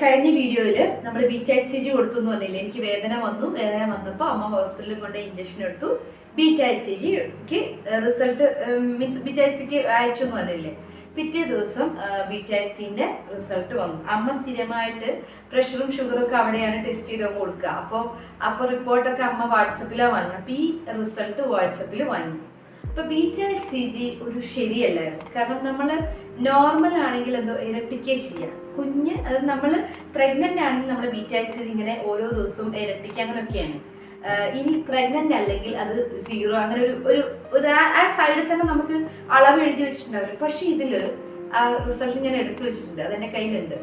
കഴിഞ്ഞ വീഡിയോയിൽ നമ്മൾ ബീറ്റ ജി കൊടുത്തു എന്ന് പറഞ്ഞില്ലേ? എനിക്ക് വേദന വന്നു. വേദന വന്നപ്പോൾ അമ്മ ഹോസ്പിറ്റലിൽ കൊണ്ട് ഇഞ്ചക്ഷൻ എടുത്തു. ബീറ്റ സി ജിക്ക് റിസൾട്ട് മീൻസ് ബീറ്റ സിക്ക് അയച്ചു എന്ന് പറഞ്ഞില്ലേ? പിറ്റേ ദിവസം ബീറ്റ സിന്റെ റിസൾട്ട് വന്നു. അമ്മ സ്ഥിരമായിട്ട് പ്രഷറും ഷുഗറും ഒക്കെ അവിടെയാണ് ടെസ്റ്റ് ചെയ്ത് കൊടുക്കുക. അപ്പോൾ അപ്പോൾ റിപ്പോർട്ടൊക്കെ അമ്മ വാട്സപ്പിലാണ് വാങ്ങുന്നത് അപ്പോൾ ഈ റിസൾട്ട് വാട്സപ്പിൽ വാങ്ങി. അപ്പൊ ബീറ്റ സി ജി ഒരു ശരിയല്ലായിരുന്നു. കാരണം നമ്മൾ നോർമൽ ആണെങ്കിൽ എന്തോ ഇരട്ടിക്കേ ചെയ്യാം. കുഞ്ഞ് അത് നമ്മൾ പ്രഗ്നന്റ് ആണെങ്കിൽ നമ്മൾ ബീറ്റ സി ജി ഇങ്ങനെ ഓരോ ദിവസവും ഇരട്ടിക്കുക അങ്ങനെയൊക്കെയാണ്. ഇനി പ്രഗ്നന്റ് അല്ലെങ്കിൽ അത് സീറോ അങ്ങനെ ഒരു ഒരു ആ- സൈഡിൽ തന്നെ നമുക്ക് അളവ് എഴുതി വെച്ചിട്ടുണ്ടാവില്ല. പക്ഷെ ഇതിൽ ആ റിസൾട്ട് ഞാൻ എടുത്തു വെച്ചിട്ടുണ്ട്. അതെന്റെ കയ്യിലുണ്ട്.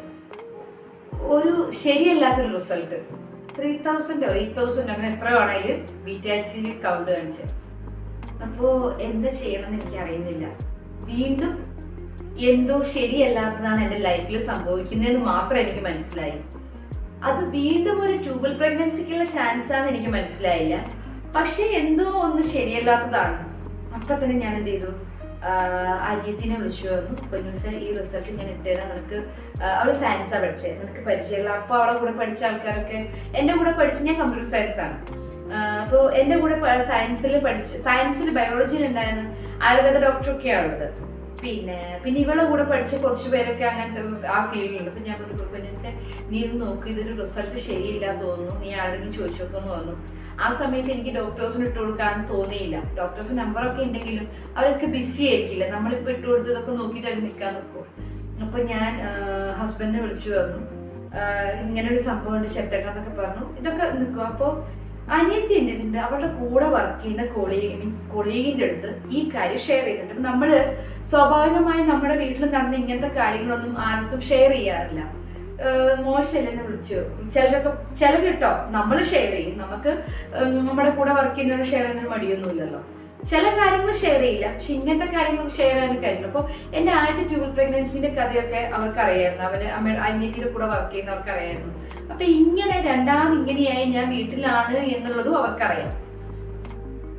ഒരു ശരിയല്ലാത്തൊരു റിസൾട്ട് ത്രീ തൗസൻഡോ എയ്റ്റ് തൗസൻഡോ അങ്ങനെ എത്രയോ ആണെങ്കിൽ അതിൽ ബീറ്റ സി കൗണ്ട് കാണിച്ചത്. അപ്പോ എന്താ ചെയ്യണമെന്ന് എനിക്ക് അറിയുന്നില്ല വീണ്ടും എന്തോ ശരിയല്ലാത്തതാണ് എന്റെ ലൈഫിൽ സംഭവിക്കുന്നതെന്ന് മാത്രം എനിക്ക് മനസ്സിലായി. അത് വീണ്ടും ഒരു ട്യൂബൽ പ്രഗ്നൻസിക്കുള്ള ചാൻസ് ആണെന്ന് എനിക്ക് മനസ്സിലായില്ല. പക്ഷെ എന്തോ ഒന്ന് ശരിയല്ലാത്തതാണ്. അപ്പൊ തന്നെ ഞാൻ എന്ത് ചെയ്തു? അനിയത്തിനെ വിളിച്ചു പൊന്നൂസ ഈ റിസൾട്ട് ഞാൻ ഇട്ടുതരാം നിനക്ക് അവൾ സയൻസാണ് പഠിച്ചത് നിനക്ക് പരിചയമുള്ള അപ്പൊ അവളെ കൂടെ പഠിച്ച ആൾക്കാരൊക്കെ എന്റെ കൂടെ പഠിച്ച ഞാൻ കമ്പ്യൂട്ടർ സയൻസ് ആണ്. അപ്പോൾ എന്റെ കൂടെ സയൻസിൽ പഠിച്ച് സയൻസിൽ ബയോളജിയിൽ ഉണ്ടായിരുന്ന ആയുർവേദ ഡോക്ടറൊക്കെയാണ് ഉള്ളത് പിന്നെ പിന്നെ ഇവളെ കൂടെ പഠിച്ച കുറച്ച് പേരൊക്കെ അങ്ങനത്തെ ആ ഫീൽഡിലുണ്ട്. അപ്പൊ ഞാൻ പറഞ്ഞു പിന്നെ നീ ഒന്ന് നോക്ക് ഇതൊരു റിസൾട്ട് ശരിയില്ല തോന്നുന്നു. നീ ആരെങ്കിലും ചോദിച്ചു നോക്കുമെന്ന് പറഞ്ഞു. ആ സമയത്ത് എനിക്ക് ഡോക്ടേഴ്സിന് ഇട്ട് കൊടുക്കാൻ തോന്നിയില്ല. ഡോക്ടേഴ്സ് നമ്പറൊക്കെ ഉണ്ടെങ്കിലും അവരൊക്കെ ബിസി ആയിരിക്കില്ല. നമ്മളിപ്പോ ഇട്ട് കൊടുത്തതൊക്കെ നോക്കിയിട്ട് അവർ നിൽക്കാൻ നിൽക്കും അപ്പൊ ഞാൻ ഹസ്ബൻഡിനെ വിളിച്ചു പറഞ്ഞു. ഇങ്ങനെ ഒരു സംഭവം ഉണ്ട് എന്നൊക്കെ പറഞ്ഞു. ഇതൊക്കെ നിൽക്കും അപ്പോൾ അനിയത്തി എന്ത് ചെയ്തിട്ടുണ്ട് അവളുടെ കൂടെ വർക്ക് ചെയ്യുന്ന കൊളീഗ് മീൻസ് കൊളീഗിന്റെ അടുത്ത് ഈ കാര്യം ഷെയർ ചെയ്തിട്ടുണ്ട്. നമ്മൾ നമ്മൾ സ്വാഭാവികമായി നമ്മുടെ വീട്ടിൽ നടന്ന ഇങ്ങനത്തെ കാര്യങ്ങളൊന്നും ആർക്കും ഷെയർ ചെയ്യാറില്ല. മോശമല്ലെന്ന് വിളിച്ചു? ചിലരൊക്കെ ചിലർ കേട്ടോ നമ്മൾ ഷെയർ ചെയ്യും. നമുക്ക് നമ്മുടെ കൂടെ വർക്ക് ചെയ്യുന്നവർ ഷെയർ ചെയ്യുന്നതിന് മടിയൊന്നുമില്ലല്ലോ. ചില കാര്യങ്ങൾ ഷെയർ ചെയ്യില്ല. പക്ഷെ ഇങ്ങനത്തെ കാര്യങ്ങൾ ഷെയർ ചെയ്യാൻ കഴിഞ്ഞു അപ്പോൾ എന്റെ ആദ്യത്തെ ട്യൂബൽ പ്രഗ്നൻസിന്റെ കഥയൊക്കെ അവർക്ക് അറിയായിരുന്നു അവർ അമ്മ അനിയത്തിയുടെ കൂടെ വർക്ക് ചെയ്യുന്നവർക്ക് അറിയായിരുന്നു അപ്പൊ ഇങ്ങനെ രണ്ടാമത് ഇങ്ങനെയായി ഞാൻ വീട്ടിലാണ് എന്നുള്ളതും അവർക്കറിയാം.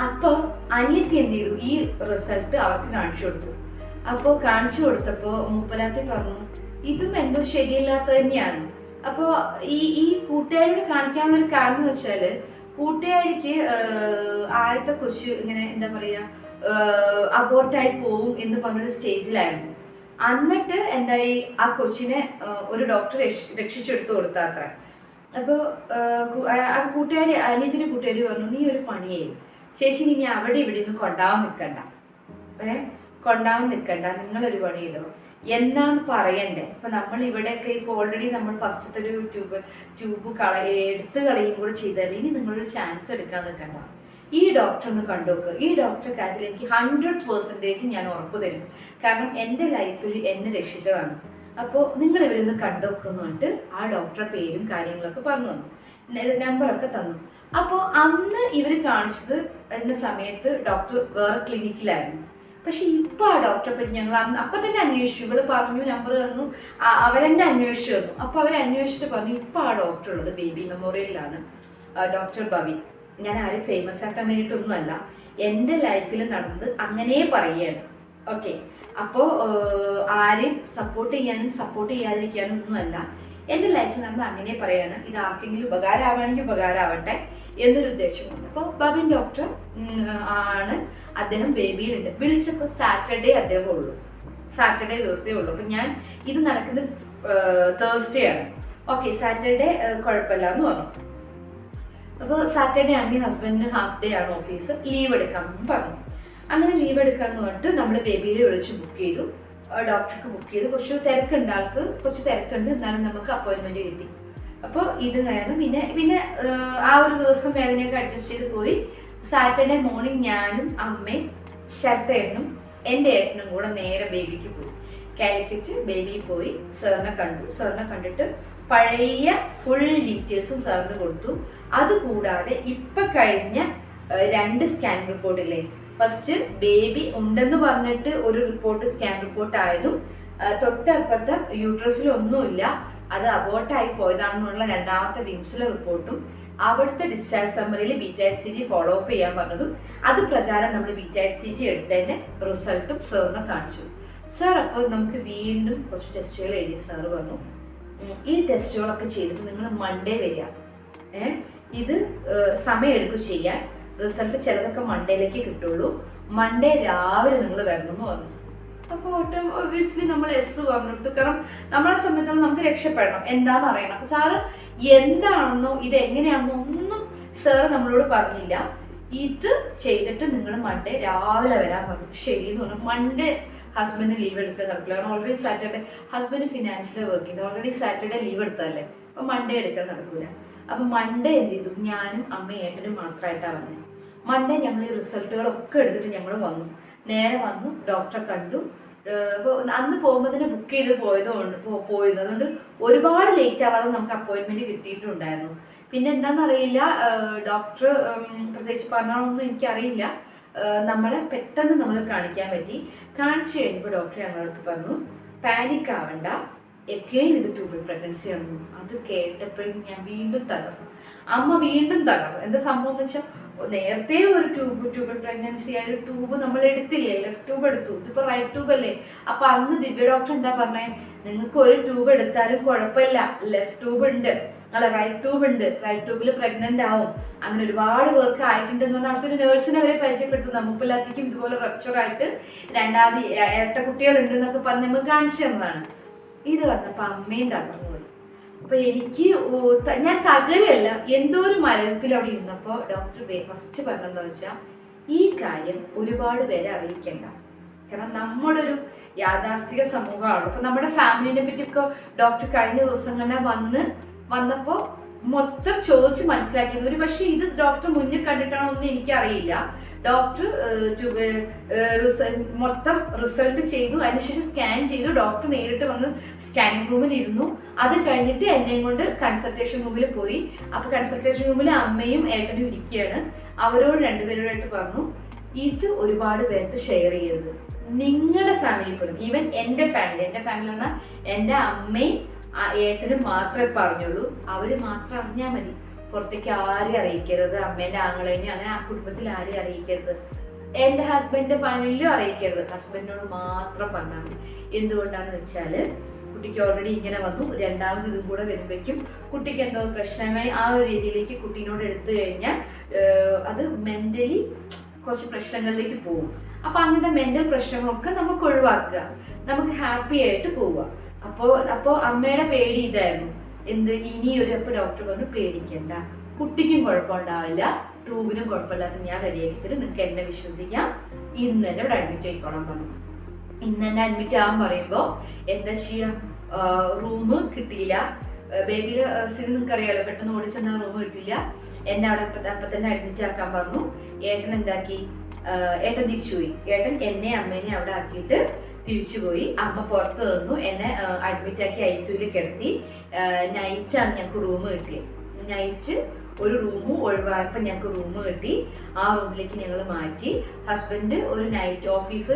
അപ്പൊ അനിയത്തി എന്ത് ചെയ്തു? ഈ റിസൾട്ട് അവർക്ക് കാണിച്ചു കൊടുത്തു. അപ്പോൾ കാണിച്ചു കൊടുത്തപ്പോ മുപ്പതാത്തി പറഞ്ഞു ഇതും എന്തോ ശരിയല്ലാത്ത തന്നെയാണ്. അപ്പോ ഈ ഈ കൂട്ടുകാരോട് കാണിക്കാനുള്ള ഒരു കാരണം എന്ന് വെച്ചാൽ കൂട്ടുകാരിക്ക് ആദ്യത്തെ കൊച്ചു ഇങ്ങനെ എന്താ പറയാ അബോർട്ടായി പോവും എന്ന് പറഞ്ഞൊരു സ്റ്റേജിലായിരുന്നു. എന്നിട്ട് എന്തായി ആ കൊച്ചിനെ ഒരു ഡോക്ടർ രക്ഷ- രക്ഷിച്ചെടുത്ത് കൊടുത്ത അത്ര. അപ്പോൾ ആ കൂട്ടുകാരി അനിയത്തിന്റെ കൂട്ടുകാരി പറഞ്ഞു നീ ഒരു പണിയായി. ചേച്ചി ഇനി അവിടെ ഇവിടെ നിന്ന് കൊണ്ടാവാൻ നിൽക്കണ്ട. ഏ കൊണ്ടാവാൻ നിൽക്കണ്ട. നിങ്ങൾ ഒരു പണി ചെയ്തോ. എന്നാന്ന് പറയണ്ടേ. ഇപ്പൊ നമ്മൾ ഇവിടെയൊക്കെ ഇപ്പൊ ഓൾറെഡി നമ്മൾ ഫസ്റ്റത്തെ ഒരു ട്യൂബ് ട്യൂബ് കള എടുത്ത് കളയും കൂടെ ചെയ്താൽ ഇനി നിങ്ങളൊരു ചാൻസ് എടുക്കാൻ നിൽക്കണ്ട. ഈ ഡോക്ടർ ഒന്ന് കണ്ടുനോക്ക്. ഈ ഡോക്ടറെ കാര്യത്തിൽ എനിക്ക് ഹൺഡ്രഡ് പെർസെന്റേജ് ഞാൻ ഉറപ്പ് തരും. കാരണം എന്റെ ലൈഫിൽ എന്നെ രക്ഷിച്ചതാണ്. അപ്പോൾ നിങ്ങൾ ഇവരൊന്ന് കണ്ടുവെക്കുന്നു പറഞ്ഞിട്ട് ആ ഡോക്ടറെ പേരും കാര്യങ്ങളൊക്കെ പറഞ്ഞു തന്നു. നമ്പറൊക്കെ തന്നു. അപ്പോൾ അന്ന് ഇവർ കാണിച്ചത് എന്ന സമയത്ത് ഡോക്ടർ വേറെ ക്ലിനിക്കിലായിരുന്നു പക്ഷെ ഇപ്പൊ ആ ഡോക്ടറെ പറ്റി ഞങ്ങൾ അപ്പൊ തന്നെ അന്വേഷിച്ചു. ഇവൾ പറഞ്ഞു നമ്പർ തന്നു. അവരെന്നെ അന്വേഷിച്ചു തന്നു. അപ്പൊ അവർ അന്വേഷിച്ചിട്ട് പറഞ്ഞു ഇപ്പൊ ആ ഡോക്ടർ ഉള്ളത് ബേബി മെമ്മോറിയലിലാണ് ഡോക്ടർ ഭവി. ഞാൻ ആരും ഫേമസ് ആക്കാൻ വേണ്ടിയിട്ടൊന്നുമല്ല. എന്റെ ലൈഫിൽ നടന്നത് അങ്ങനെ പറയുകയാണ്. ഓക്കെ അപ്പോൾ ആരെയും സപ്പോർട്ട് ചെയ്യാനും സപ്പോർട്ട് ചെയ്യാതിരിക്കാനും ഒന്നുമല്ല എന്റെ ലൈഫിൽ നടന്നത് അങ്ങനെ പറയാണ് ഇത് ആർക്കെങ്കിലും ഉപകാരമാണെങ്കിൽ ഉപകാരമാവട്ടെ. എന്നൊരു ഉദ്ദേശമുണ്ട്? അപ്പോൾ ബബിൻ ഡോക്ടർ ആണ് അദ്ദേഹം ബേബിയിലുണ്ട് വിളിച്ചപ്പോൾ സാറ്റർഡേ അദ്ദേഹം ഉള്ളൂ. സാറ്റർഡേ ദിവസമേ ഉള്ളൂ. അപ്പം ഞാൻ ഇത് നടക്കുന്നത് തേഴ്സ്ഡേ ആണ്. ഓക്കെ സാറ്റർഡേ കുഴപ്പമില്ല എന്ന് പറഞ്ഞു. അപ്പോൾ സാറ്റർഡേ ആണെങ്കിൽ ഹസ്ബൻഡിന് ഹാഫ് ഡേ ആണ് ഓഫീസ് ലീവ് എടുക്കാമെന്ന് പറഞ്ഞു. അങ്ങനെ ലീവ് എടുക്കാന്ന് പറഞ്ഞിട്ട് നമ്മൾ ബേബിയിലെ വിളിച്ച് ബുക്ക് ചെയ്തു. ഡോക്ടർക്ക് ബുക്ക് ചെയ്തു. കുറച്ച് തിരക്കുണ്ട് ആൾക്ക്. കുറച്ച് തിരക്കുണ്ട്. എന്നാലും നമുക്ക് അപ്പോയിൻമെന്റ് കിട്ടി. അപ്പോൾ ഇത് കാരണം പിന്നെ പിന്നെ ആ ഒരു ദിവസം വേദനയൊക്കെ അഡ്ജസ്റ്റ് ചെയ്ത് പോയി. സാറ്റർഡേ മോർണിംഗ് ഞാനും അമ്മയും ശരത്തേട്ടനും എന്റെ ഏട്ടനും കൂടെ നേരെ ബേബിക്ക് പോയി. കാലിക്കറ്റ് ബേബി പോയി സാറിനെ കണ്ടു. സാറിനെ കണ്ടിട്ട് പഴയ ഫുൾ ഡീറ്റെയിൽസും സാറിന് കൊടുത്തു. അതുകൂടാതെ ഇപ്പൊ കഴിഞ്ഞ രണ്ട് സ്കാൻ റിപ്പോർട്ടില്ലേ ഫസ്റ്റ് ബേബി ഉണ്ടെന്ന് പറഞ്ഞിട്ട് ഒരു റിപ്പോർട്ട് സ്കാൻ റിപ്പോർട്ട് ആയതും തൊട്ടപ്പുറത്തെ യൂട്രസിൽ ഒന്നുമില്ല. അത് അബോർട്ടായി പോയതാണെന്നുള്ള രണ്ടാമത്തെ വിംസിലെ റിപ്പോർട്ടും അവിടുത്തെ discharge സമ്മറിയിൽ beta S C G follow up ചെയ്യാൻ പറഞ്ഞതും അത് പ്രകാരം നമ്മൾ ബീറ്റ എസ് സി ജി എടുത്തതിന്റെ റിസൾട്ടും സാറിനെ കാണിച്ചു. സാർ അപ്പോൾ നമുക്ക് വീണ്ടും കുറച്ച് ടെസ്റ്റുകൾ എഴുതിയിട്ട് സാറ് പറഞ്ഞു. ഈ ടെസ്റ്റുകളൊക്കെ ചെയ്തിട്ട് നിങ്ങൾ മൺഡേ വരിക. ഏ ഇത് ഏഹ്, സമയമെടുക്കും ചെയ്യാൻ. റിസൾട്ട് ചിലതൊക്കെ മൺഡേയിലേക്ക് കിട്ടുള്ളൂ. മൺഡേ രാവിലെ നിങ്ങൾ വരണമെന്ന് പറഞ്ഞു. അപ്പോൾ ഒട്ടും ഒബ്വിയസ്ലി നമ്മൾ എസ് പറഞ്ഞിട്ട് കാരണം നമ്മളെ സംബന്ധിച്ചിടത്തോളം നമുക്ക് രക്ഷപ്പെടണം. എന്താണെന്ന് അറിയണം. അപ്പൊ സാറ് എന്താണെന്നോ ഇത് എങ്ങനെയാണെന്നോ ഒന്നും സാർ നമ്മളോട് പറഞ്ഞില്ല. ഇത് ചെയ്തിട്ട് നിങ്ങൾ മൺഡേ രാവിലെ വരാൻ പറഞ്ഞു. ശരി എന്ന് പറഞ്ഞു. മൺഡേ ഹസ്ബൻഡ് ലീവ് എടുക്കാൻ നടക്കില്ല. കാരണം already Saturday husband financial work ചെയ്തു. ഓൾറെഡി സാറ്റർഡേ ലീവ് എടുത്തതല്ലേ? അപ്പൊ മൺഡേ എടുക്കാൻ നടക്കില്ല അപ്പൊ മൺഡേ എന്ത് ചെയ്തു? ഞാനും അമ്മയും ഏട്ടനും മാത്രമായിട്ടാണ് വന്നത് മൺഡേ ഞങ്ങൾ ഈ റിസൾട്ടുകളൊക്കെ എടുത്തിട്ട് ഞങ്ങൾ വന്നു. നേരെ വന്നു ഡോക്ടറെ കണ്ടു. അന്ന് പോകുമ്പോൾ തന്നെ ബുക്ക് ചെയ്ത് പോയതുകൊണ്ട് പോയിരുന്നു. അതുകൊണ്ട് ഒരുപാട് ലേറ്റ് ആവാതെ നമുക്ക് അപ്പോയിന്റ്മെന്റ് കിട്ടിയിട്ടുണ്ടായിരുന്നു. പിന്നെ എന്താണെന്നറിയില്ല ഡോക്ടർ പ്രത്യേകിച്ച് പറഞ്ഞോളൊന്നും എനിക്കറിയില്ല. നമ്മളെ പെട്ടെന്ന് നമ്മൾ കാണിക്കാൻ പറ്റി. കാണിച്ചു കഴിഞ്ഞപ്പോൾ ഡോക്ടർ അടുത്ത് പറഞ്ഞു പാനിക് ആവണ്ട. എക്കെയും ഇത് ട്യൂബിൾ പ്രഗ്നൻസി ആണെന്നു അത് കേട്ടപ്പോഴും ഞാൻ വീണ്ടും തകർന്നു. അമ്മ വീണ്ടും തകർന്നു. എന്താ സംഭവം എന്ന് വെച്ചാൽ നേരത്തെ ഒരു ട്യൂബ് ട്യൂബ് പ്രഗ്നൻസി ആയ ഒരു ട്യൂബ് നമ്മൾ എടുത്തില്ലേ? ലെഫ്റ്റ് ട്യൂബ് എടുത്തു. ഇതിപ്പോ റൈറ്റ് ട്യൂബ് അല്ലേ? അപ്പൊ അന്ന് ദിവ്യ ഡോക്ടർ എന്താ പറഞ്ഞേ? നിങ്ങൾക്ക് ഒരു ട്യൂബ് എടുത്താലും കുഴപ്പമില്ല. ലെഫ്റ്റ് ട്യൂബ് ഉണ്ട്. അല്ല റൈറ്റ് ട്യൂബ് ഉണ്ട്. റൈറ്റ് ട്യൂബിൽ പ്രഗ്നന്റ് ആവും. അങ്ങനെ ഒരുപാട് വർക്ക് ആയിട്ടുണ്ട് എന്ന് പറഞ്ഞാൽ അടുത്തൊരു നേഴ്സിനെ വരെ പരിചയപ്പെട്ടു നമുക്കെല്ലാത്തേക്കും ഇതുപോലെ റപ്ചർ ആയിട്ട് രണ്ടാമത് ഇരട്ട കുട്ടികളുണ്ട് എന്നൊക്കെ പറഞ്ഞ് നമ്മൾ കാണിച്ചു തന്നതാണ്. ഇത് പറഞ്ഞപ്പോ അമ്മയും തകർന്നു അപ്പൊ എനിക്ക് ഞാൻ തകരല്ല എന്തോ ഒരു മരവിപ്പിൽ അവിടെ ഇരുന്നപ്പോ ഡോക്ടർ ഫസ്റ്റ് പറഞ്ഞതെന്ന് വെച്ചാൽ ഈ കാര്യം ഒരുപാട് പേരെ അറിയിക്കണ്ട. കാരണം നമ്മുടെ ഒരു യാഥാസ്ഥിക സമൂഹമാണ്. അപ്പൊ നമ്മുടെ ഫാമിലിനെ പറ്റി ഇപ്പൊ ഡോക്ടർ കഴിഞ്ഞ ദിവസം തന്നെ വന്ന് വന്നപ്പോ മൊത്തം ചോദിച്ച് മനസ്സിലാക്കിയത്. ഒരു പക്ഷേ ഇത് ഡോക്ടർ മുന്നിൽ കണ്ടിട്ടാണോ ഒന്നും എനിക്കറിയില്ല. ഡോക്ടർ മൊത്തം റിസൾട്ട് ചെയ്തു. അതിനുശേഷം സ്കാൻ ചെയ്തു. ഡോക്ടർ നേരിട്ട് വന്ന് സ്കാനിങ് റൂമിൽ ഇരുന്നു അത് കഴിഞ്ഞിട്ട് എന്നെയും കൊണ്ട് കൺസൾട്ടേഷൻ റൂമിൽ പോയി. അപ്പൊ കൺസൾട്ടേഷൻ റൂമിൽ അമ്മയും ഏട്ടനും ഇരിക്കുകയാണ്. അവരോട് രണ്ടുപേരോടായിട്ട് പറഞ്ഞു ഇത് ഒരുപാട് പേർക്ക് ഷെയർ ചെയ്യരുത്. നിങ്ങളുടെ ഫാമിലി പോലും ഈവൻ എന്റെ ഫാമിലി എന്റെ ഫാമിലി പറഞ്ഞാൽ എന്റെ അമ്മയും ഏട്ടനും മാത്രമേ പറഞ്ഞുള്ളൂ. അവർ മാത്രം അറിഞ്ഞാൽ മതി. പുറത്തേക്ക് ആരെയും അറിയിക്കരുത്. അമ്മേന്റെ ആങ്ങളേനെയും അങ്ങനെ ആ കുടുംബത്തിൽ ആരെയും അറിയിക്കരുത്. എന്റെ ഹസ്ബൻഡ് ഫാമിലിയിലും അറിയിക്കരുത്. ഹസ്ബൻഡിനോട് മാത്രം പറഞ്ഞാൽ മതി. എന്തുകൊണ്ടാന്ന് വെച്ചാൽ കുട്ടിക്ക് ഓൾറെഡി ഇങ്ങനെ വന്നു. രണ്ടാമത് ഇതും കൂടെ വരുമ്പോഴേക്കും കുട്ടിക്ക് എന്തോ പ്രശ്നമായി ആ ഒരു രീതിയിലേക്ക് കുട്ടീനോട് എടുത്തു കഴിഞ്ഞാൽ അത് മെന്റലി കുറച്ച് പ്രശ്നങ്ങളിലേക്ക് പോകും. അപ്പൊ അങ്ങനത്തെ മെന്റൽ പ്രശ്നങ്ങളൊക്കെ നമുക്ക് ഒഴിവാക്കുക. നമുക്ക് ഹാപ്പി ആയിട്ട് പോവുക. അപ്പോൾ അപ്പോൾ അമ്മയുടെ പേടി ഇതായിരുന്നു. എന്ത്? ഇനി ഒരു അപ്പൊ ഡോക്ടർ പറഞ്ഞു പേടിക്കണ്ട. കുട്ടിക്കും കുഴപ്പമുണ്ടാവില്ല. ട്യൂബിനും കുഴപ്പമില്ലാത്ത ഞാൻ റെഡിയാക്കി തരും. നിങ്ങൾക്ക് എന്നെ വിശ്വസിക്കാം. ഇന്ന് തന്നെ ഇവിടെ അഡ്മിറ്റ് ആയിക്കോളാൻ പറഞ്ഞു. ഇന്ന് തന്നെ അഡ്മിറ്റ് ആവാൻ പറയുമ്പോൾ എന്താ ചെയ്യാ? റൂം കിട്ടിയില്ല. ബേബിയുടെ സ്ഥിതി നിങ്ങൾക്ക് അറിയാലോ പെട്ടെന്ന് ഓടിച്ചെന്ന റൂം കിട്ടില്ല എന്നെ അവിടെ അപ്പൊ തന്നെ അഡ്മിറ്റ് ആക്കാൻ പറഞ്ഞു. ഏട്ടൻ എന്താക്കി? ഏട്ടൻ തിരിച്ചുപോയി ഏട്ടൻ എന്നെ അമ്മേനെ അവിടെ ആക്കിയിട്ട് തിരിച്ചുപോയി അമ്മ പുറത്ത് നിന്നു. എന്നെ അഡ്മിറ്റ് ആക്കി ഐ സിയുയിൽ കിടത്തി നൈറ്റാണ് ഞങ്ങൾക്ക് റൂം കിട്ടിയത്. നൈറ്റ് ഒരു റൂം ഒഴിവായപ്പോൾ ഞങ്ങൾക്ക് റൂം കിട്ടി. ആ റൂമിലേക്ക് ഞങ്ങൾ മാറ്റി. ഹസ്ബൻഡ് ഒരു നൈറ്റ് ഓഫീസ്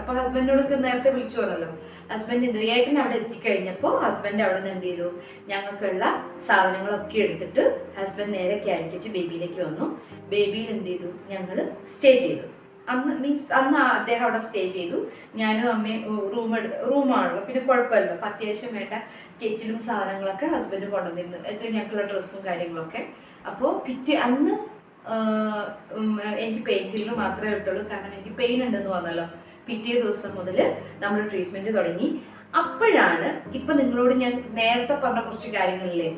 അപ്പോൾ ഹസ്ബൻഡിനോടൊക്കെ നേരത്തെ വിളിച്ചു പറഞ്ഞല്ലോ. ഹസ്ബൻഡ് എന്ത് ഏട്ടൻ അവിടെ എത്തിക്കഴിഞ്ഞപ്പോൾ ഹസ്ബൻഡ് അവിടെ നിന്ന് എന്ത് ചെയ്തു? ഞങ്ങൾക്കുള്ള സാധനങ്ങളൊക്കെ എടുത്തിട്ട് ഹസ്ബൻഡ് നേരെ കാലിക്കറ്റ് ബേബിയിലേക്ക് വന്നു. ബേബിയിൽ എന്ത് ചെയ്തു? ഞങ്ങൾ സ്റ്റേ ചെയ്തു. അന്ന് മീൻസ് അന്ന് അദ്ദേഹം അവിടെ സ്റ്റേ ചെയ്തു. ഞാനും അമ്മയും റൂം റൂമാണല്ലോ പിന്നെ കുഴപ്പമില്ല. അപ്പം അത്യാവശ്യം വേണ്ട കെറ്റിലും സാധനങ്ങളൊക്കെ ഹസ്ബൻഡ് കൊണ്ടുവന്നിരുന്നു. എത്ര ഞങ്ങൾക്കുള്ള ഡ്രസ്സും കാര്യങ്ങളൊക്കെ. അപ്പോൾ പിറ്റേ അന്ന് എനിക്ക് പെയിൻ കില്ലർ മാത്രമേ കിട്ടുള്ളൂ. കാരണം എനിക്ക് പെയിൻ ഉണ്ടെന്ന് പറഞ്ഞല്ലോ. പിറ്റേ ദിവസം മുതൽ നമ്മൾ ട്രീറ്റ്മെന്റ് തുടങ്ങി. അപ്പോഴാണ് ഇപ്പൊ നിങ്ങളോട് ഞാൻ നേരത്തെ പറഞ്ഞ കുറച്ച് കാര്യങ്ങളില്ലേ?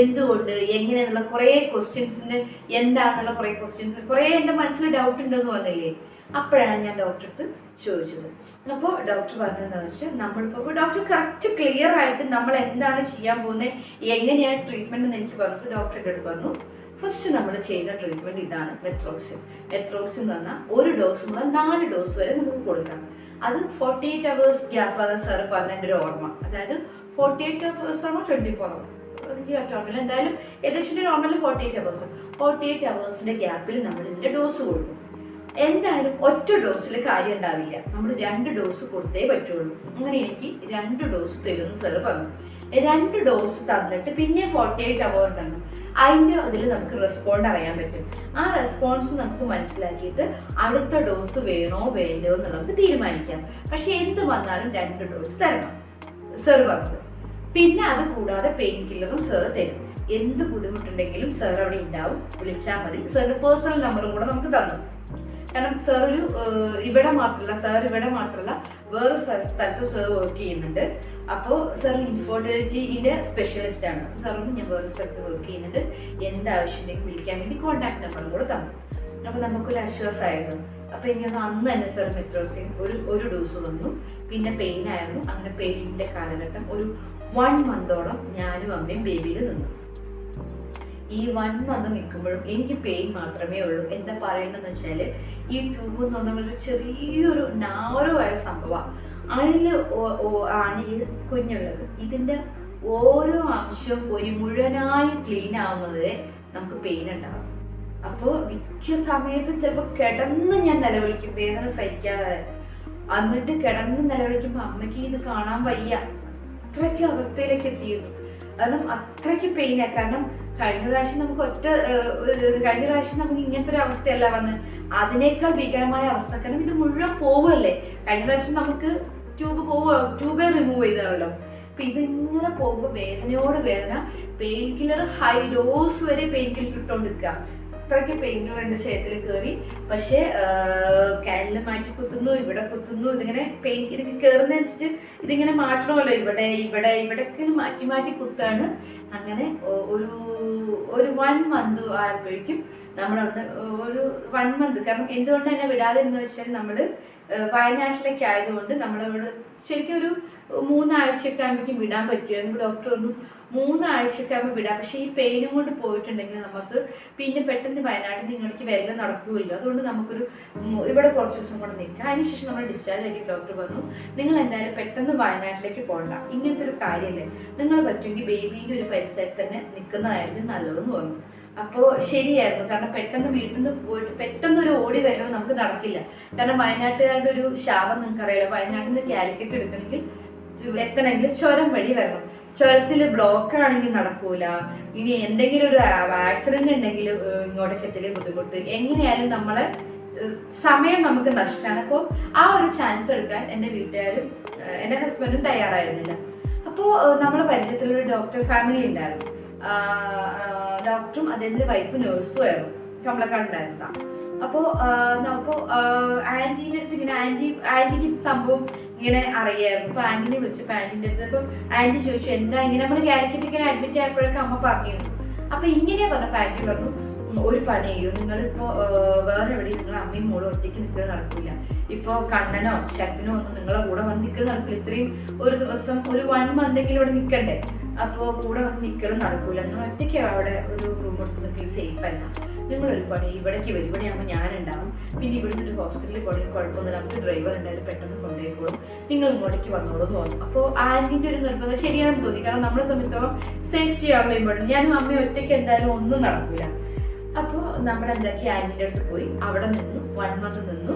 എന്തുകൊണ്ട് എങ്ങനെയെന്നുള്ള കുറേ ക്വസ്റ്റ്യൻസിന് എന്താണെന്നുള്ള കുറേ ക്വസ്റ്റ്യൻസ് കുറേ എന്റെ മനസ്സിൽ ഡൗട്ട് ഉണ്ടെന്ന് പറഞ്ഞില്ലേ? അപ്പോഴാണ് ഞാൻ ഡോക്ടറെ അടുത്ത് ചോദിച്ചത്. അപ്പോൾ ഡോക്ടർ പറഞ്ഞതെന്ന് വെച്ചാൽ നമ്മളിപ്പോൾ ഡോക്ടർ കറക്റ്റ് ക്ലിയർ ആയിട്ട് നമ്മൾ എന്താണ് ചെയ്യാൻ പോകുന്നത് എങ്ങനെയാണ് ട്രീറ്റ്മെന്റ് എന്ന് എനിക്ക് പറഞ്ഞു ഡോക്ടറുടെ അടുത്ത് പറഞ്ഞു ഫസ്റ്റ് നമ്മൾ ചെയ്യുന്ന ട്രീറ്റ്മെന്റ് ഇതാണ് മെത്രോക്സിൻ മെത്രോക്സിൻ എന്ന് പറഞ്ഞാൽ ഒരു ഡോസ് മുതൽ നാല് ഡോസ് വരെ നമുക്ക് കൊടുക്കാം. അത് ഫോർട്ടി എയ്റ്റ് അവേഴ്സ് ഗ്യാപ്പ് ആണ് സാറ് പറഞ്ഞ ഒരു ഓർമ്മ. അതായത് ഫോർട്ടി എയ്റ്റ് അവേഴ്സ് ആണോ? ട്വന്റി ഫോർ അവർ എന്തായാലും ഏകദേശം normal forty eight hours forty eight അവേഴ്സിന്റെ ഗ്യാപ്പിൽ നമ്മൾ ഇതിന്റെ ഡോസ് കൊടുക്കും. എന്തായാലും ഒറ്റ ഡോസിൽ കാര്യം ഉണ്ടാവില്ല. നമ്മൾ രണ്ട് ഡോസ് കൊടുത്തേ പറ്റുള്ളൂ. അങ്ങനെ എനിക്ക് രണ്ട് ഡോസ് തരുമെന്ന് സാർ പറഞ്ഞു. രണ്ട് ഡോസ് തന്നിട്ട് പിന്നെ ഫോർട്ടി എയ്റ്റ് അവർ തന്നു അതിന്റെ അതിൽ നമുക്ക് റെസ്പോണ്ട് അറിയാൻ പറ്റും. ആ റെസ്പോൺസ് നമുക്ക് മനസ്സിലാക്കിയിട്ട് അടുത്ത ഡോസ് വേണോ വേണ്ടോ എന്ന് നമുക്ക് തീരുമാനിക്കാം. പക്ഷെ എന്ത് വന്നാലും രണ്ട് ഡോസ് തരണം സാർ പറഞ്ഞത്. പിന്നെ അത് കൂടാതെ പെയിൻ കില്ലറും സാർ തരും. എന്ത് ബുദ്ധിമുട്ടുണ്ടെങ്കിലും സാർ അവിടെ ഉണ്ടാവും. വിളിച്ചാൽ മതി. സാറിന് പേഴ്സണൽ നമ്പറും കൂടെ നമുക്ക് തന്നു. കാരണം സർ ഒരു ഇവിടെ മാത്രമല്ല സർ ഇവിടെ മാത്രമല്ല വേറെ സ്ഥ- സ്ഥലത്ത് സാർ വർക്ക് ചെയ്യുന്നുണ്ട്. അപ്പോൾ സാർ ഇൻഫോർട്ടിലിറ്റിന്റെ സ്പെഷ്യലിസ്റ്റ് ആണ്. സാറിന് ഞാൻ വേറെ സ്ഥലത്ത് വർക്ക് ചെയ്യുന്നുണ്ട്. എന്താവശ്യമുണ്ടെങ്കിൽ വിളിക്കാൻ വേണ്ടി കോൺടാക്ട് നമ്പറും കൂടെ തന്നു. അപ്പോൾ നമുക്കൊരു ആശ്വാസമായിരുന്നു അപ്പോൾ ഒന്ന് അന്ന് തന്നെ സർ മെട്രോസിൻ ഒരു ഒരു ഡോസ് തന്നു. പിന്നെ പെയിൻ ആയിരുന്നു. അങ്ങനെ പെയിനിന്റെ കാലഘട്ടം ഒരു വൺ മന്തോളം ഞാനും അമ്മയും ബേബിയിൽ നിന്നു. ഈ വൺ മന്ത് നിൽക്കുമ്പോഴും എനിക്ക് പെയിൻ മാത്രമേ ഉള്ളൂ. എന്താ പറയേണ്ടതെന്ന് വെച്ചാൽ ഈ ട്യൂബ് എന്ന് ഒരു ചെറിയൊരു നാരോ സംഭവമാണ് അതിൽ ആണ് ഈ കുഞ്ഞുള്ളത്. ഇതിന്റെ ഓരോ അംശവും ഒരു മുഴുവനായി ക്ലീൻ ആവുന്നത് നമുക്ക് പെയിൻ ഉണ്ടാവും. അപ്പോൾ മിക്ക സമയത്തും ചിലപ്പോൾ കിടന്ന് ഞാൻ നിലവിളിക്കും. വേദന സഹിക്കാതെ. എന്നിട്ട് കിടന്ന് നിലവിളിക്കുമ്പോൾ അമ്മയ്ക്ക് ഇത് കാണാൻ വയ്യ. അത്രയ്ക്ക് അവസ്ഥയിലേക്ക് എത്തിയിരുന്നു. കാരണം അത്രയ്ക്ക് പെയിനാണ് കാരണം കഴിഞ്ഞ പ്രാവശ്യം നമുക്ക് ഒറ്റ കഴിഞ്ഞ പ്രാവശ്യം നമുക്ക് ഇങ്ങനത്തെ ഒരു അവസ്ഥയല്ല വന്ന്. അതിനേക്കാൾ ഭീകരമായ അവസ്ഥ. കാരണം ഇത് മുഴുവൻ പോവുമല്ലേ കഴിഞ്ഞ പ്രാവശ്യം നമുക്ക് ട്യൂബ് പോവുക ട്യൂബേ റിമൂവ് ചെയ്താണല്ലോ അപ്പൊ ഇതിങ്ങനെ പോകുമ്പോൾ വേദനയോട് വേദന പെയിൻ കില്ലർ ഹൈ ഡോസ് വരെ പെയിൻ കില്ലർ ഇട്ടുകൊണ്ടിരിക്കുക അത്രയ്ക്ക് പെയിൻ കില്ലർ എന്റെ ശരീരത്തിൽ കയറി പക്ഷേ കാലിൽ മാറ്റി കുത്തുന്നു ഇവിടെ കുത്തുന്നു ഇതിങ്ങനെ പെയിൻ ഇത് കയറുന്നതനുസരിച്ച് ഇതിങ്ങനെ മാറ്റണമല്ലോ. ഇവിടെ ഇവിടെ ഇവിടൊക്കെ മാറ്റി മാറ്റി കുത്താണ്. അങ്ങനെ ഒരു ഒരു വൺ മന്ത് ആയപ്പോഴേക്കും നമ്മളവിടെ ഒരു വൺ മന്ത് കാരണം എന്തുകൊണ്ട് എന്നെ വിടാതെ എന്ന് വെച്ചാൽ നമ്മൾ വയനാട്ടിലേക്ക് ആയതുകൊണ്ട് നമ്മളവിടെ ശരിക്കും ഒരു മൂന്നാഴ്ചയൊക്കെ ആകുമ്പോഴേക്കും വിടാൻ പറ്റുമായിരുന്നു ഡോക്ടർ പറഞ്ഞു മൂന്നാഴ്ചയൊക്കെ ആകുമ്പോൾ വിടാം. പക്ഷേ ഈ പെയിനും കൊണ്ട് പോയിട്ടുണ്ടെങ്കിൽ നമുക്ക് പിന്നെ പെട്ടെന്ന് വയനാട്ടിൽ നിന്ന് ഇങ്ങോട്ടേക്ക് വരൽ നടക്കുകയില്ല അതുകൊണ്ട് നമുക്കൊരു ഇവിടെ കുറച്ച് ദിവസം കൂടെ നിൽക്കാം. അതിനുശേഷം നമ്മൾ ഡിസ്ചാർജ് ആക്കി ഡോക്ടർ പറഞ്ഞു നിങ്ങൾ എന്തായാലും പെട്ടെന്ന് വയനാട്ടിലേക്ക് പോകണ്ട. ഇങ്ങനത്തെ ഒരു കാര്യമല്ലേ? നിങ്ങൾ പറ്റുമെങ്കിൽ ബേബീന്റെ ഒരു പരിസരത്ത് തന്നെ നിൽക്കുന്നതായിരിക്കും നല്ലതെന്ന് പറഞ്ഞു. അപ്പോൾ ശരിയായിരുന്നു. കാരണം പെട്ടെന്ന് വീട്ടിൽ നിന്ന് പോയിട്ട് പെട്ടെന്ന് ഒരു ഓടി വരണം നമുക്ക് നടക്കില്ല. കാരണം വയനാട്ടുകാരുടെ ഒരു ശാപം നിങ്ങൾക്ക് നിങ്ങൾക്കറിയാലോ. വയനാട്ടിൽ നിന്ന് കാലിക്കറ്റ് എടുക്കണമെങ്കിൽ എത്തണമെങ്കിൽ ചുരം വഴി വരണം. ചുരത്തിൽ ബ്ലോക്ക് ആണെങ്കിൽ നടക്കൂല. ഇനി എന്തെങ്കിലും ഒരു ആക്സിഡന്റ് ഉണ്ടെങ്കിൽ ഇങ്ങോട്ടേക്ക് എത്തില്ലേ ബുദ്ധിമുട്ട്? എങ്ങനെയായാലും നമ്മളെ സമയം നമുക്ക് നഷ്ടമാണ് അപ്പോൾ ആ ഒരു ചാൻസ് എടുക്കാൻ എന്റെ വീട്ടുകാരും എന്റെ ഹസ്ബൻഡും തയ്യാറായിരുന്നില്ല. അപ്പോൾ നമ്മളെ പരിചയത്തിലൊരു ഡോക്ടർ ഫാമിലി ഉണ്ടായിരുന്നു. ഡോക്ടറും അദ്ദേഹത്തിന്റെ വൈഫ് നേഴ്സും ആയിരുന്നു. കമലക്കാട് അപ്പോ അപ്പോൾ ആന്റീന്റെ അടുത്ത് ഇങ്ങനെ ആന്റി ആന്റിക്ക് സംഭവം ഇങ്ങനെ അറിയായിരുന്നു. അപ്പോൾ ആന്റിനെ വിളിച്ചപ്പോൾ ആന്റിന്റെ അടുത്ത് അപ്പോൾ ആന്റി ചോദിച്ചു എന്താ ഇങ്ങനെ? നമ്മൾ കാലിക്കറ്റ് ഇങ്ങനെ അഡ്മിറ്റ് ആയപ്പോഴൊക്കെ അമ്മ പറഞ്ഞിരുന്നു അപ്പോൾ ഇങ്ങനെയാ പറഞ്ഞപ്പോൾ ആന്റി പറഞ്ഞു "ഉം, ഒരു പണി ചെയ്യൂ നിങ്ങളിപ്പോൾ വേറെ എവിടെയും നിങ്ങൾ അമ്മയും മോളും ഒറ്റയ്ക്ക് നിൽക്കുന്ന നടക്കില്ല ഇപ്പോൾ കണ്ണനോ ശരത്തിനോ ഒന്നും നിങ്ങളെ കൂടെ വന്ന് നിൽക്കുന്ന നടക്കില്ല ഇത്രയും ഒരു ദിവസം ഒരു വൺ മന്തെങ്കിലും ഇവിടെ നിൽക്കണ്ടേ? അപ്പോ കൂടെ വന്ന് നിൽക്കലും നടക്കൂല. നിങ്ങൾ ഒറ്റയ്ക്ക് അവിടെ ഒരു റൂം എടുത്ത് നിൽക്കൽ സേഫ് അല്ല. നിങ്ങളൊരു പണി ഇവിടേക്ക് വരും. ഇവിടെ ആകുമ്പോൾ ഞാനുണ്ടാവും. പിന്നെ ഇവിടുന്ന് ഒരു ഹോസ്പിറ്റലിൽ പോകണമെങ്കിൽ കുഴപ്പമൊന്നുമില്ല. നമുക്ക് ഡ്രൈവർ ഉണ്ടായാലും പെട്ടെന്ന് കൊണ്ടുപോയിക്കോളും. നിങ്ങൾ ഇങ്ങോട്ടേക്ക് വന്നോളൂ എന്ന് പറഞ്ഞു. അപ്പോൾ ആന്റിന്റെ ഒരു നിർബന്ധം ശരിയാണെന്ന് തോന്നി. കാരണം നമ്മളെ സംബന്ധിച്ചോളം സേഫ്റ്റി ആണല്ലോ ഇമ്പോർട്ടന്റ് ഞാനും അമ്മയും ഒറ്റയ്ക്ക് എന്തായാലും ഒന്നും നടക്കില്ല അപ്പോൾ നമ്മൾ എന്താക്കി ആന്റിന്റെ അടുത്ത് പോയി? അവിടെ നിന്നു വൺ മന്ത് നിന്നു.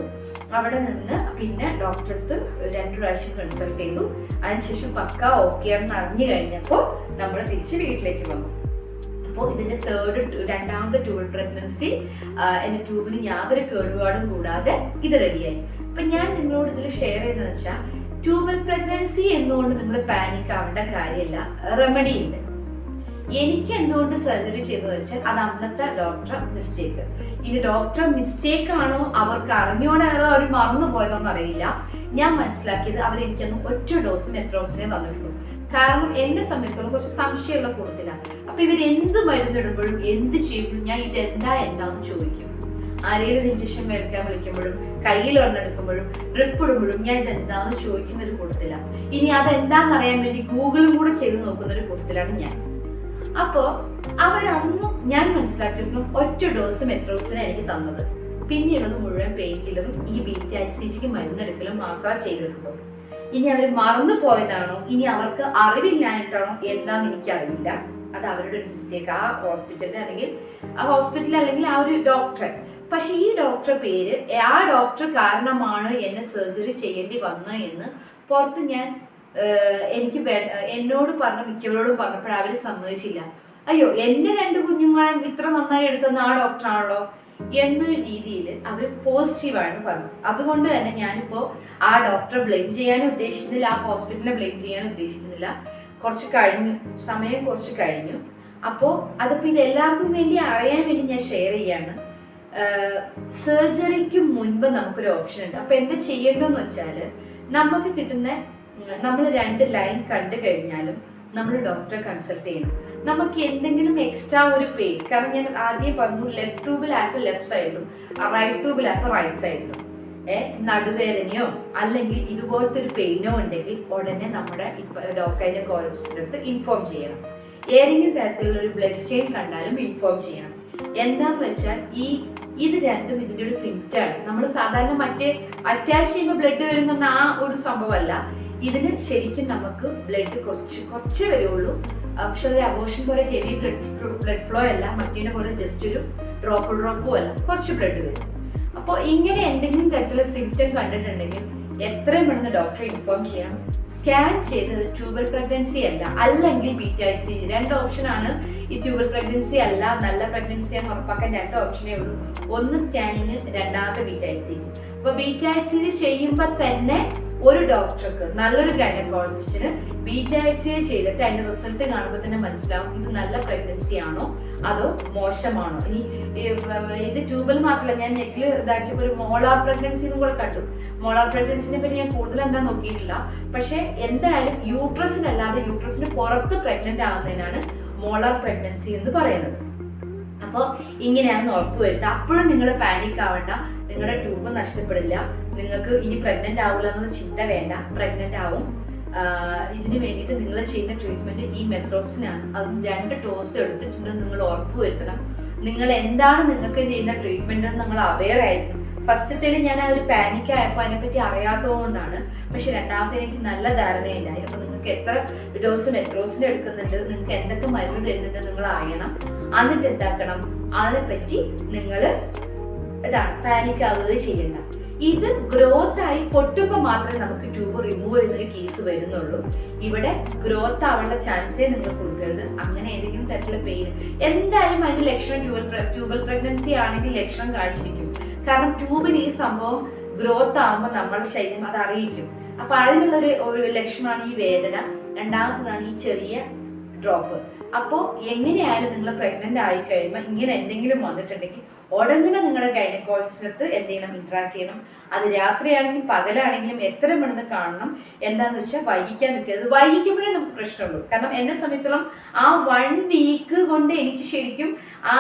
അവിടെ നിന്ന് പിന്നെ ഡോക്ടറെ അടുത്ത് രണ്ട് പ്രാവശ്യം കൺസൾട്ട് ചെയ്തു. അതിനുശേഷം പക്ക ഓക്കെ ആണെന്ന് അറിഞ്ഞു കഴിഞ്ഞപ്പോൾ നമ്മൾ തിരിച്ച് വീട്ടിലേക്ക് വന്നു. അപ്പോൾ ഇതിന്റെ തേർഡ് രണ്ടാമത്തെ ട്യൂബൽ പ്രഗ്നൻസി എന്റെ ട്യൂബിന് യാതൊരു കേടുപാടും കൂടാതെ ഇത് റെഡിയായി അപ്പൊ ഞാൻ നിങ്ങളോട് ഇതിൽ ഷെയർ ചെയ്യുന്നത് വെച്ചാൽ ട്യൂബൽ പ്രഗ്നൻസി എന്നുകൊണ്ട് നിങ്ങൾ പാനിക് ആവേണ്ട കാര്യമില്ല റെമഡി ഉണ്ട്. എനിക്ക് എന്തുകൊണ്ട് സർജറി ചെയ്തു വെച്ചാൽ അത് അന്നത്തെ ഡോക്ടർ മിസ്റ്റേക്ക് ഇനി ഡോക്ടർ മിസ്റ്റേക്ക് ആണോ അവർക്ക് അറിഞ്ഞോടെ അതോ അവർ മറന്നു പോയതൊന്നും അറിയില്ല. ഞാൻ മനസ്സിലാക്കിയത് അവർ എനിക്കൊന്നും ഒറ്റ ഡോസ് മെത്രോസിനെ തന്നിട്ടുള്ളൂ. കാരണം എന്നെ സംബന്ധിച്ചോളം കുറച്ച് സംശയമുള്ള കൂട്ടത്തിലാണ് അപ്പൊ ഇവർ എന്ത് മരുന്നിടുമ്പോഴും എന്ത് ചെയ്യുമ്പോഴും ഞാൻ ഇത് എന്താ എന്താന്ന് ചോദിക്കും. ആരെങ്കിലും ഇഞ്ചക്ഷൻ മേടിക്കാൻ വിളിക്കുമ്പോഴും കയ്യിൽ ഒരെണ്ണെടുക്കുമ്പോഴും ഡ്രിപ്പ് ഇടുമ്പോഴും ഞാൻ ഇത് എന്താന്ന് ചോദിക്കുന്ന ഒരു കൂട്ടത്തിലാണ് ഇനി അതെന്താന്ന് അറിയാൻ വേണ്ടി ഗൂഗിളും കൂടെ ചെയ്ത് നോക്കുന്ന ഒരു കൂട്ടത്തിലാണ് ഞാൻ. അപ്പോ അവരന്ന് ഞാൻ മനസ്സിലാക്കിയിരുന്നു ഒറ്റ ഡോസ് മെത്രോസിന് എനിക്ക് തന്നത്. പിന്നീടൊന്ന് മുഴുവൻ പെയിൻ കില്ലറും ഈ ടി ഐ സി ജിക്ക് മരുന്നെടുക്കലും മാത്രമേ ചെയ്തിട്ടുള്ളൂ. ഇനി അവർ മറന്നു പോയതാണോ? ഇനി അവർക്ക് അറിവില്ലായിട്ടാണോ എന്താന്ന് എനിക്കറിയില്ല. അത് അവരുടെ ഒരു മിസ്റ്റേക്ക് ആ ഹോസ്പിറ്റലിൽ അല്ലെങ്കിൽ ആ ഹോസ്പിറ്റൽ അല്ലെങ്കിൽ ആ ഒരു ഡോക്ടർ പക്ഷെ ഈ ഡോക്ടർ പേര് ആ ഡോക്ടർ കാരണമാണ് എന്നെ സർജറി ചെയ്യേണ്ടി വന്നത് എന്ന് പുറത്ത് ഞാൻ എനിക്ക് എന്നോട് പറഞ്ഞു മിക്കവരോടും പറഞ്ഞപ്പോഴും അവർ സമ്മതിച്ചില്ല. അയ്യോ എന്റെ രണ്ട് കുഞ്ഞുങ്ങളെ ഇത്ര നന്നായി എടുക്കുന്ന ആ ഡോക്ടറാണല്ലോ എന്നൊരു രീതിയിൽ അവർ പോസിറ്റീവാണ് പറഞ്ഞു. അതുകൊണ്ട് തന്നെ ഞാനിപ്പോൾ ആ ഡോക്ടറെ ബ്ലെയിം ചെയ്യാൻ ഉദ്ദേശിക്കുന്നില്ല ആ ഹോസ്പിറ്റലിനെ ബ്ലെയിം ചെയ്യാൻ ഉദ്ദേശിക്കുന്നില്ല. കുറച്ച് കഴിഞ്ഞു സമയം കുറച്ച് കഴിഞ്ഞു. അപ്പോ അതിപ്പോ ഇത് എല്ലാവർക്കും വേണ്ടി അറിയാൻ വേണ്ടി ഞാൻ ഷെയർ ചെയ്യാണ്. സർജറിക്ക് മുൻപ് നമുക്കൊരു ഓപ്ഷൻ ഉണ്ട്. അപ്പോൾ എന്താ ചെയ്യേണ്ടതെന്ന് വെച്ചാൽ നമുക്ക് കിട്ടുന്ന നമ്മൾ രണ്ട് ലൈൻ കണ്ടു കഴിഞ്ഞാലും നമ്മൾ ഡോക്ടറെ കൺസൾട്ട് ചെയ്യണം. നമുക്ക് എന്തെങ്കിലും എക്സ്ട്രാ ഒരു പെയിൻ കാരണം ഞാൻ ആദ്യം പറഞ്ഞു ലെഫ്റ്റ് ട്യൂബിൽ ആപ്പ് ലെഫ്റ്റ് സൈഡിലും റൈറ്റ് ട്യൂബിൽ ആപ്പ് റൈറ്റ് സൈഡിലും ഏ നടുവേദനയോ അല്ലെങ്കിൽ ഇതുപോലത്തെ ഒരു പെയിനോ ഉണ്ടെങ്കിൽ ഉടനെ നമ്മുടെ ഡോക്ടറിന്റെ കോളേജിനടുത്ത് ഇൻഫോം ചെയ്യണം. ഏതെങ്കിലും തരത്തിലുള്ള ഒരു ബ്ലഡ് സ്റ്റെയിൻ കണ്ടാലും ഇൻഫോം ചെയ്യണം. എന്താന്ന് വെച്ചാൽ ഈ ഇത് രണ്ടും ഇതിന്റെ ഒരു സിംറ്റാണ് നമ്മൾ സാധാരണ മറ്റേ അറ്റാച്ച് ചെയ്യുമ്പോൾ ബ്ലഡ് വരുന്ന ആ ഒരു സംഭവമല്ല. ഇതിന് ശരിക്കും നമുക്ക് ബ്ലഡ് കുറച്ച് കുറച്ച് വരുള്ളൂ. പക്ഷെ ഒരു അബോഷൻ പോലെ ഹെവി ബ്ലഡ് ബ്ലഡ് ഫ്ലോ അല്ല. മറ്റേനെ പോലെ ജസ്റ്റ് ഒരു ഡ്രോപ്പ് ഡ്രോപ്പോ അല്ല. കുറച്ച് ബ്ലഡ് വരും. അപ്പോൾ ഇങ്ങനെ എന്തെങ്കിലും തരത്തിലുള്ള സിംറ്റം കണ്ടിട്ടുണ്ടെങ്കിൽ എത്രയും പെട്ടെന്ന് ഡോക്ടറെ ഇൻഫോം ചെയ്യണം. സ്കാൻ ചെയ്തത് ട്യൂബൽ പ്രഗ്നൻസി അല്ല. അല്ലെങ്കിൽ ബീറ്റൈസി രണ്ട് ഓപ്ഷനാണ് ഈ ട്യൂബൽ പ്രഗ്നൻസി അല്ല. നല്ല പ്രഗ്നൻസി എന്ന് ഉറപ്പാക്കാൻ രണ്ട് ഓപ്ഷനേ ഉള്ളൂ. ഒന്ന് സ്കാനിങ് രണ്ടാമത്തെ ബീറ്റൈസി അപ്പൊ ബീറ്റൈസി ചെയ്യുമ്പോൾ തന്നെ ഒരു ഡോക്ടർക്ക് നല്ലൊരു ഗൈനക്കോളജിസ്റ്റിന് ബീറ്റൈസി ചെയ്തിട്ട് അതിന്റെ റിസൾട്ട് കാണുമ്പോൾ തന്നെ മനസ്സിലാവും ഇത് നല്ല പ്രഗ്നൻസി ആണോ അതോ മോശമാണോ? ഇനി ഇത് ട്യൂബൽ മാത്രമല്ല ഞാൻ നെറ്റിൽ ഇതാക്കിയപ്പോൾ ഒരു മോളാർ പ്രഗ്നൻസി എന്നും കൂടെ കണ്ടു. മോളാർ പ്രഗ്നൻസിനെ പറ്റി ഞാൻ കൂടുതൽ എന്താ നോക്കിയിട്ടില്ല. പക്ഷെ എന്തായാലും യൂട്രസിനല്ലാതെ യൂട്രസിന് പുറത്ത് പ്രഗ്നന്റ് ആകുന്നതിനാണ് മോളാർ പ്രഗ്നൻസി എന്ന് പറയുന്നത്. അപ്പോൾ ഇങ്ങനെയാണെന്ന് ഉറപ്പ് വരുത്തുക അപ്പോഴും നിങ്ങൾ പാനിക് ആവണ്ട. നിങ്ങളുടെ ട്യൂബ് നഷ്ടപ്പെടില്ല. നിങ്ങൾക്ക് ഇനി പ്രഗ്നന്റ് ആവില്ല എന്നുള്ള ചിന്ത വേണ്ട. പ്രഗ്നന്റ് ആവും. ഇതിന് വേണ്ടിയിട്ട് നിങ്ങൾ ചെയ്യുന്ന ട്രീറ്റ്മെന്റ് ഈ മെത്രോക്സിനാണ് അത് രണ്ട് ഡോസ് എടുത്തിട്ടുണ്ട് നിങ്ങൾ ഉറപ്പ് വരുത്തണം. നിങ്ങൾ എന്താണ് നിങ്ങൾക്ക് ചെയ്യുന്ന ട്രീറ്റ്മെന്റ് എന്ന് നിങ്ങൾ അവെയർ ആയിരിക്കും ഫസ്റ്റത്തേൽ ഞാൻ ആ ഒരു പാനിക് ആയപ്പോൾ അതിനെപ്പറ്റി അറിയാത്തതുകൊണ്ടാണ്. പക്ഷെ രണ്ടാമത്തെ എനിക്ക് നല്ല ധാരണയുണ്ടായി. അപ്പോൾ നിങ്ങൾക്ക് എത്ര ഡോസ് മെത്രോസിന് എടുക്കുന്നുണ്ട് നിങ്ങൾക്ക് എന്തൊക്കെ മരുന്ന് തരുന്നുണ്ട് നിങ്ങൾ അറിയണം. എന്നിട്ട് എന്താക്കണം? അതിനെപ്പറ്റി നിങ്ങൾ ഇതാണ് പാനിക് ആവുക ചെയ്യണ്ട. ഇത് ഗ്രോത്ത് ആയി പൊട്ടുമ്പോൾ മാത്രമേ നമുക്ക് ട്യൂബ് റിമൂവ് ചെയ്യുന്ന ഒരു കേസ് വരുന്നുള്ളൂ. ഇവിടെ ഗ്രോത്ത് ആവേണ്ട ചാൻസേ നിങ്ങൾ കൊടുക്കരുത്. അങ്ങനെ ഏതെങ്കിലും തരത്തിലുള്ള പെയിൻ എന്തായാലും അതിന്റെ ലക്ഷണം ട്യൂബൽ ട്യൂബൽ പ്രഗ്നൻസി ആണെങ്കിൽ ലക്ഷണം കാണിച്ചിരിക്കും. കാരണം ട്യൂബിൽ ഈ സംഭവം ഗ്രോത്ത് ആകുമ്പോൾ നമ്മുടെ ശരീരം അത് അറിയിക്കും. അപ്പൊ അതിനുള്ളൊരു ഒരു ലക്ഷണമാണ് ഈ വേദന. രണ്ടാമത്തതാണ് ഈ ചെറിയ ഡ്രോപ്പ് അപ്പോൾ എങ്ങനെയായാലും നിങ്ങൾ പ്രഗ്നന്റ് ആയി കഴിയുമ്പോൾ ഇങ്ങനെ എന്തെങ്കിലും വന്നിട്ടുണ്ടെങ്കിൽ ഉടനെ നിങ്ങളുടെ ഗൈനക്കോളജിസ്റ്റിനടുത്ത് എന്തെങ്കിലും ഇന്ററാക്ട് ചെയ്യണം. അത് രാത്രിയാണെങ്കിലും പകലാണെങ്കിലും എത്ര മണിന്ന് കാണണം. എന്താന്ന് വെച്ചാൽ വൈകിക്കാൻ നിൽക്കരുത്. വൈകിക്കുമ്പോഴേ നമുക്ക് പ്രശ്നമുള്ളൂ. കാരണം എന്നെ സമയത്തോളം ആ വൺ വീക്ക് കൊണ്ട് എനിക്ക് ശരിക്കും ആ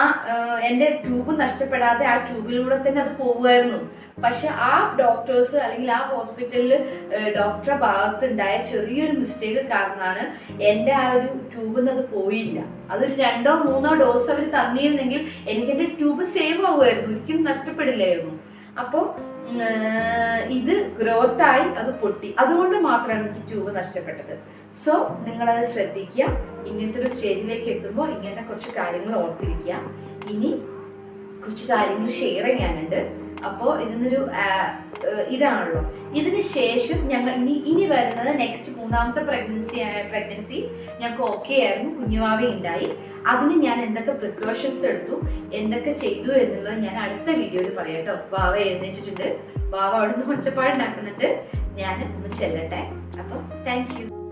എന്റെ ട്യൂബ് നഷ്ടപ്പെടാതെ ആ ട്യൂബിലൂടെ തന്നെ അത് പോകുമായിരുന്നു പക്ഷെ ആ ഡോക്ടേഴ്സ് അല്ലെങ്കിൽ ആ ഹോസ്പിറ്റലിൽ ഡോക്ടറെ ഭാഗത്തുണ്ടായ ചെറിയൊരു മിസ്റ്റേക്ക് കാരണമാണ് എന്റെ ആ ഒരു ട്യൂബിൽ നിന്ന് അത് പോയില്ല. അതൊരു രണ്ടോ മൂന്നോ ഡോസ് അവർ തന്നിരുന്നെങ്കിൽ എനിക്ക് എന്റെ ട്യൂബ് സേവ് ആവുമായിരുന്നു. ഒരിക്കലും നഷ്ടപ്പെടില്ലായിരുന്നു. അപ്പോൾ ഇത് ഗ്രോത്തായി അത് പൊട്ടി. അതുകൊണ്ട് മാത്രമാണ് എനിക്ക് ട്യൂബ് നഷ്ടപ്പെട്ടത്. സോ നിങ്ങളത് ശ്രദ്ധിക്കുക. ഇങ്ങനത്തെ ഒരു സ്റ്റേജിലേക്ക് എത്തുമ്പോൾ ഇങ്ങനത്തെ കുറച്ച് കാര്യങ്ങൾ ഓർത്തിരിക്കുക. ഇനി കുറച്ച് കാര്യങ്ങൾ ഷെയർ ചെയ്യാനുണ്ട്. അപ്പോൾ ഇതിനൊരു ഇതാണല്ലോ. ഇതിന് ശേഷം ഞങ്ങൾ ഇനി ഇനി വരുന്നത് നെക്സ്റ്റ് മൂന്നാമത്തെ പ്രഗ്നൻസി പ്രഗ്നൻസി ഞങ്ങൾക്ക് ഓക്കെ ആയിരുന്നു. കുഞ്ഞുവാവ ഉണ്ടായി അതിന് ഞാൻ എന്തൊക്കെ പ്രിക്കോഷൻസ് എടുത്തു എന്തൊക്കെ ചെയ്തു എന്നുള്ളത് ഞാൻ അടുത്ത വീഡിയോയിൽ പറയാം കേട്ടോ വാവ എഴുന്നേറ്റിട്ടുണ്ട്. വാവ അവിടുന്ന് ഒച്ചപ്പാടുണ്ടാക്കുന്നുണ്ട് ഞാൻ ഒന്ന് ചെല്ലട്ടെ. അപ്പോൾ താങ്ക് യു